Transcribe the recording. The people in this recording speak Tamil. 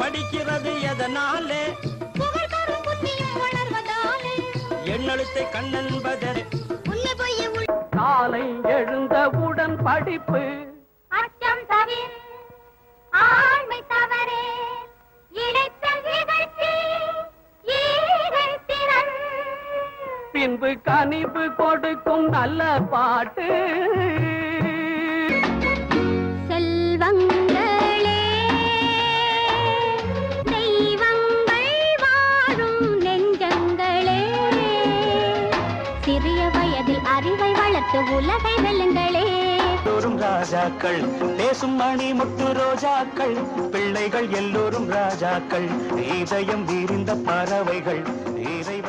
படிக்கிறது எதனாலே? எண்ணெழுத்தை கண்ணென்பதே காலை எழுந்தவுடன் படிப்பு. அச்சம் தவிர ஆண்மை தவறே. பின்பு கனிவு கொடுக்கும் நல்ல பாட்டு. சிறிய வயதில் அறிவை வளர்த்து உலகை வெல்லுங்களே. எல்லோரும் ராஜாக்கள் பேசும் மணி முத்து ரோஜாக்கள் பிள்ளைகள் எல்லோரும் ராஜாக்கள் இதயம் வீரிந்த பறவைகள் இதயம்